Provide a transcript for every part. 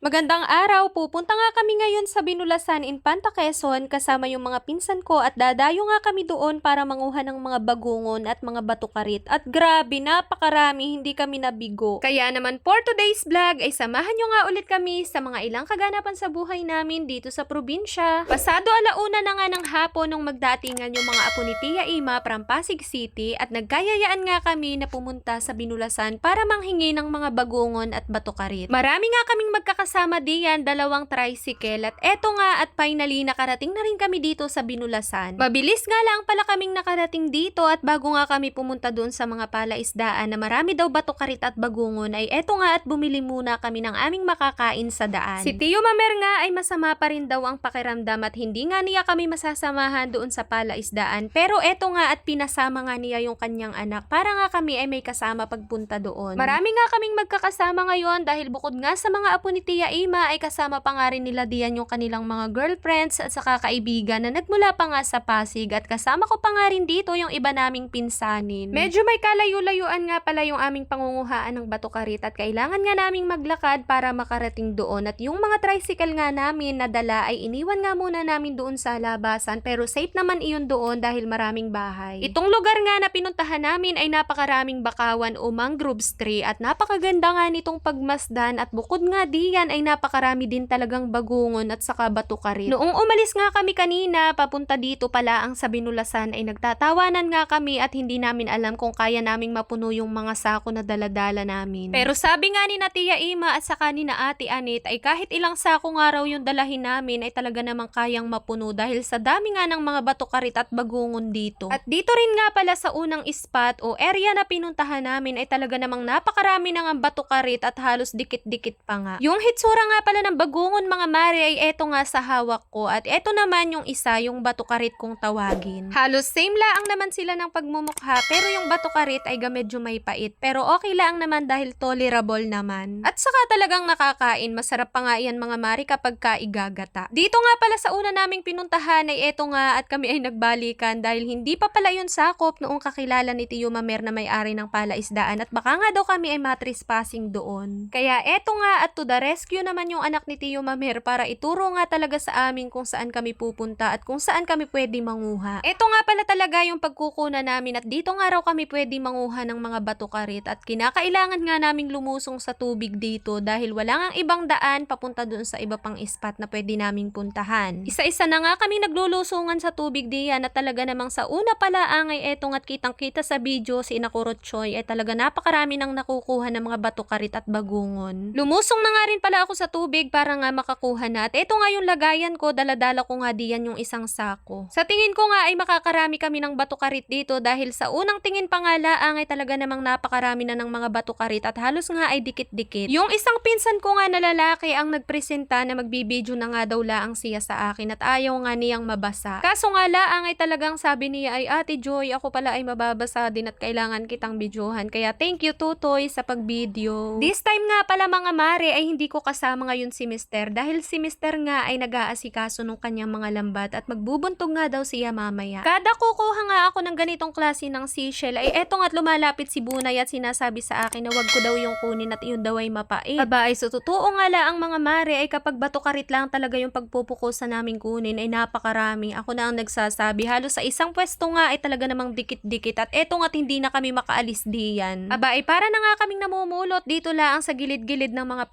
Magandang araw, pupunta nga kami ngayon sa Binulasan in Panta Quezon kasama yung mga pinsan ko at dadayo nga kami doon para manguha ng mga bagungon at mga batukarit. At grabe, napakarami, hindi kami nabigo. Kaya naman for today's vlog ay samahan nyo nga ulit kami sa mga ilang kaganapan sa buhay namin dito sa probinsya. Pasado alauna na nga ng hapon nung magdatingan yung mga apo ni Tia Ima from Pasig City at nagkayayaan nga kami na pumunta sa Binulasan para manghingi ng mga bagungon at batukarit. Marami nga kaming magkakasama diyan, dalawang tricycle at eto nga at finally nakarating na rin kami dito sa Binulasan. Mabilis nga lang pala kaming nakarating dito at bago nga kami pumunta doon sa mga palaisdaan na marami daw batukarit at bagungon ay eto nga at bumili muna kami ng aming makakain sa daan. Si Tio Mamer nga ay masama pa rin daw ang pakiramdam at hindi nga niya kami masasamahan doon sa palaisdaan pero eto nga at pinasama nga niya yung kanyang anak para nga kami ay may kasama pagpunta doon. Marami nga kaming magkakasama ngayon dahil bukod nga sa mga apo ni Tia Ima ay kasama pa nga rin nila diyan yung kanilang mga girlfriends at saka kaibigan na nagmula pa nga sa Pasig at kasama ko pa nga rin dito yung iba naming pinsanin. Medyo may kalayo-layuan nga pala yung aming pangunguhaan ng batukarit at kailangan nga naming maglakad para makarating doon at yung mga tricycle nga namin na dala ay iniwan nga muna namin doon sa labasan pero safe naman iyon doon dahil maraming bahay. Itong lugar nga na pinuntahan namin ay napakaraming bakawan o mangroves tree at napakaganda nga nitong pagmasdan at bukod nga diyan ay napakarami din talagang bagungon at saka batukarit. Noong umalis nga kami kanina papunta dito pala ang sa binulasan ay nagtatawanan nga kami at hindi namin alam kung kaya naming mapuno yung mga sako na daladala namin. Pero sabi nga ni na Tia Ima at saka ni na Ate Anit ay kahit ilang sako nga raw yung dalahin namin ay talaga namang kayang mapuno dahil sa dami nga ng mga batukarit at bagungon dito. At dito rin nga pala sa unang spot o area na pinuntahan namin ay talaga namang napakarami ng ang batukarit at halos dikit-dikit pa nga. Yung hitsura nga pala ng bagungon mga mare ay eto nga sa hawak ko at eto naman yung isa yung batukarit kong tawagin. Halos same laang naman sila ng pagmumukha pero yung batukarit ay medyo may pait pero okay lang naman dahil tolerable naman. At saka talagang nakakain, masarap pa nga yan mga mare kapag kaigagata. Dito nga pala sa una naming pinuntahan ay eto nga at kami ay nagbalikan dahil hindi pa pala yun sakop noong kakilala ni Tio Mamer na may-ari ng palaisdaan at baka nga daw kami ay matrespassing doon. Kaya eto nga at to the rescue naman yung anak ni Tio Mamer para ituro nga talaga sa amin kung saan kami pupunta at kung saan kami pwede manguha. Eto nga pala talaga yung pagkukuna namin at dito nga raw kami pwede manguha ng mga batukarit at kinakailangan nga naming lumusong sa tubig dito dahil wala nga ibang daan papunta doon sa iba pang spot na pwede naming puntahan. Isa-isa na nga kami naglulusungan sa tubig diyan at talaga namang sa una pala ang ay etong at kitang-kita sa video si Inakurot Choi ay talaga napakarami nang nakukuha ng mga batukarit at bagungon. Lumusong na nga rin pala ako sa tubig para nga makakuha na at eto nga yung lagayan ko, daladala ko nga diyan yung isang sako. Sa tingin ko nga ay makakarami kami ng batukarit dito dahil sa unang tingin pa nga laang ay talaga namang napakarami na ng mga batukarit at halos nga ay dikit-dikit. Yung isang pinsan ko nga na lalaki ang nagpresenta na magbibideo na nga daw laang siya sa akin at ayaw nga niyang mabasa. Kaso nga laang ay talagang sabi niya ay Ate Joy, ako pala ay mababasa din at kailangan kitang videohan. Kaya thank you Tutoy sa pagvideo. This time nga pala mga mare ay hindi ko kasama ngayon si Mister dahil si Mister nga ay nag-aasikaso nung kanyang mga lambat at magbubuntog nga daw siya mamaya. Kada kukuha nga ako ng ganitong klase ng seashell ay eto nga't lumalapit si Bunay at sinasabi sa akin na wag ko daw yung kunin at yun daw ay mapait. Aba ay sa totoo nga la ang mga mare ay kapag batukarit lang talaga yung pagpupukusan namin kunin ay napakarami. Ako na ang nagsasabi. Halos sa isang pwesto nga ay talaga namang dikit-dikit at eto nga't hindi na kami makaalis diyan. Aba ay para na nga kaming namumulot dito lang sa gilid-gilid ng mga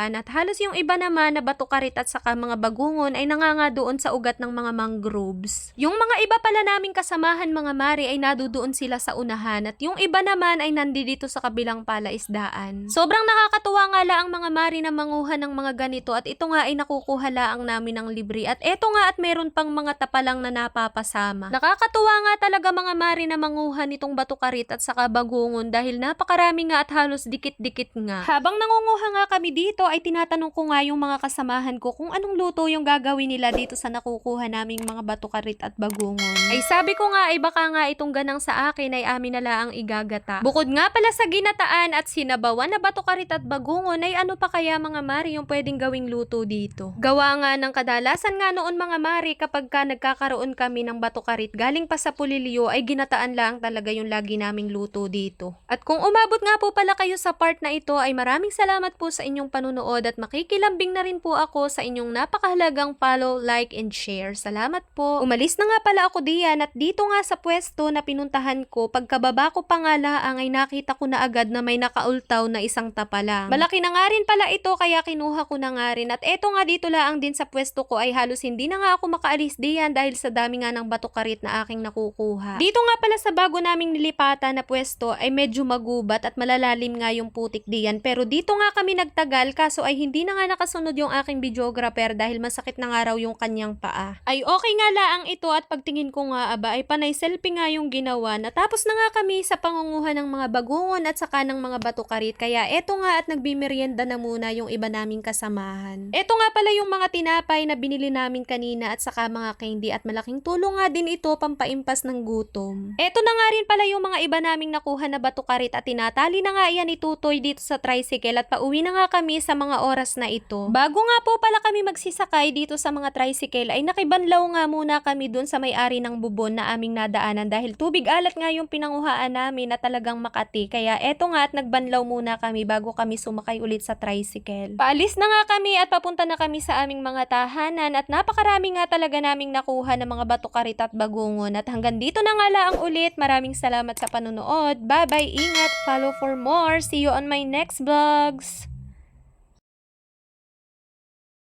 palaisdaan at halos yung iba naman na batukarit at saka mga bagungon ay nanganga doon sa ugat ng mga mangroves. Yung mga iba pala naming kasamahan mga mare ay nadudoon sila sa unahan at yung iba naman ay nandito sa kabilang palaisdaan. Sobrang nakakatuwa nga la ang mga mare na manguha ng mga ganito at ito nga ay nakukuha laang namin ng libre at eto nga at meron pang mga tapalang na napapasama. Nakakatuwa nga talaga mga mare na manguha nitong batukarit at saka bagungon dahil napakarami nga at halos dikit-dikit nga. Habang nangunguha nga kami dito ay tinatanong ko nga yung mga kasamahan ko kung anong luto yung gagawin nila dito sa nakukuha naming mga batukarit at bagungon. Ay sabi ko nga ay baka nga itong ganang sa akin ay amin na laang igagata. Bukod nga pala sa ginataan at sinabawan na batukarit at bagungon ay ano pa kaya mga mari yung pwedeng gawing luto dito. Gawa nga ng kadalasan nga noon mga mari kapag ka nagkakaroon kami ng batukarit galing pa sa pulilyo ay ginataan lang talaga yung lagi naming luto dito. At kung umabot nga po pala kayo sa part na ito ay maraming salamat po sa inyong panunod panonood at makikilambing na rin po ako sa inyong napakahalagang follow, like, and share. Salamat po. Umalis na nga pala ako diyan at dito nga sa pwesto na pinuntahan ko, pagkababa ko pa nga laang ay nakita ko na agad na may nakaultaw na isang tapa lang. Malaki na nga rin pala ito kaya kinuha ko na nga rin at eto nga dito laang din sa pwesto ko ay halos hindi na nga ako makaalis diyan dahil sa dami nga ng batukarit na aking nakukuha. Dito nga pala sa bago naming nilipatan na pwesto ay medyo magubat at malalalim nga yung putik diyan pero dito nga kami nagtagal kaso ay hindi na nga nakasunod yung aking videographer dahil masakit na nga raw yung kanyang paa. Ay okay nga laang ito at pagtingin ko nga aba ay panay selfie nga yung ginawa. Natapos na nga kami sa pangunguhan ng mga bagungon at saka ng mga batukarit kaya eto nga at nagbimerienda na muna yung iba naming kasamahan. Eto nga pala yung mga tinapay na binili namin kanina at saka mga candy at malaking tulong nga din ito pampaimpas ng gutom. Eto na nga rin pala yung mga iba naming nakuha na batukarit at tinatali na nga yan ni Tutoy dito sa tricycle at pauwi na nga kami sa mga oras na ito. Bago nga po pala kami magsisakay dito sa mga tricycle ay nakibanlaw nga muna kami dun sa may-ari ng bubon na aming nadaanan dahil tubig alat nga yung pinanguhaan namin na talagang makati. Kaya eto nga at nagbanlaw muna kami bago kami sumakay ulit sa tricycle. Paalis na nga kami at papunta na kami sa aming mga tahanan at napakarami nga talaga naming nakuha ng mga batukarit at bagungon. At hanggang dito na nga lang ulit. Maraming salamat sa panonood. Bye bye, ingat, follow for more. See you on my next vlogs.